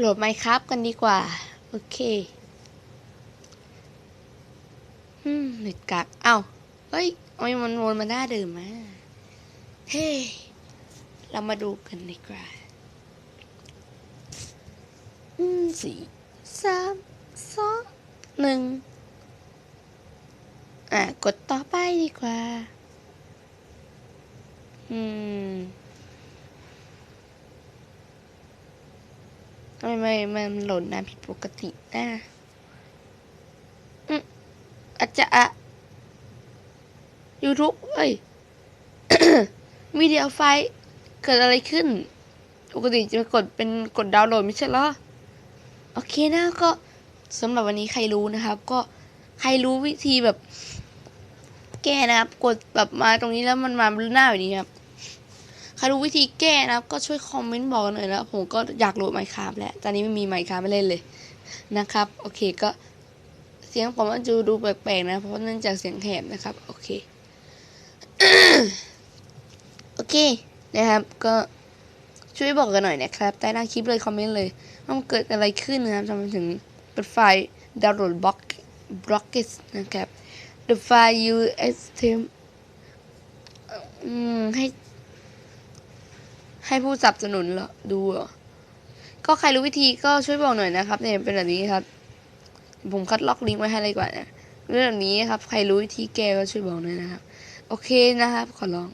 โหลดไมครับกันดีกว่า โอเคอืมเน็ตกักเอ้าเฮ้ยเอามันวนมาหน้าเดิมมาเฮ้เรามาดูกันดีกว่าอืมสี่สามสองหนึ่งอะ กดต่อไปดีกว่า อืม ทำไมไมันโหล่นนานผิดปกตินะอืมอาจจะอะ YouTube เอ้ยวิดีโอไฟ เกิดอะไรขึ้น ปกติจะกดเป็นกดดาวน์โหลดไม่ใช่เหรอ โอเคนะก็สำหรับวันนี้ใครรู้นะครับ ก็ใครรู้วิธีแบบ แก้นะครับ กดแบบมาตรงนี้แล้วมันมาหน้าแบบนี้ครับ ใครรู้วิธีแก้นะก็ช่วยคอมเมนต์บอกกันหน่อยแล้วผมก็อยากโหลดไมค์ครับแล้วตอนนี้ไม่มีไมค์ครับไม่เล่นเลยนะครับ โอเคก็เสียงผมอาจจะดูแปลกๆนะ เพราะเนื่องจากเสียงแหบนะครับ โอเค โอเคนะครับ ก็ช่วยบอกกันหน่อยนะครับ ใต้ล่างคลิปเลยคอมเมนต์เลยว่ามันเกิดอะไรขึ้นนะครับทำไมถึงเปิดไฟล์ดาวน์โหลดบล็อกบล็อกเกสนะครับ the file USTM อืมให้ ให้ผู้สนับสนุนเหรอดูเหรอก็ใครรู้วิธีก็ช่วยบอกหน่อยนะครับเนี่ยเป็นแบบนี้ครับ ผมคัดล็อกลิงก์ไว้ให้เลยกว่านะเรื่องแบบนี้ครับ ใครรู้วิธีแก้ก็ช่วยบอกหน่อยนะครับ โอเคนะครับ ขอร้อง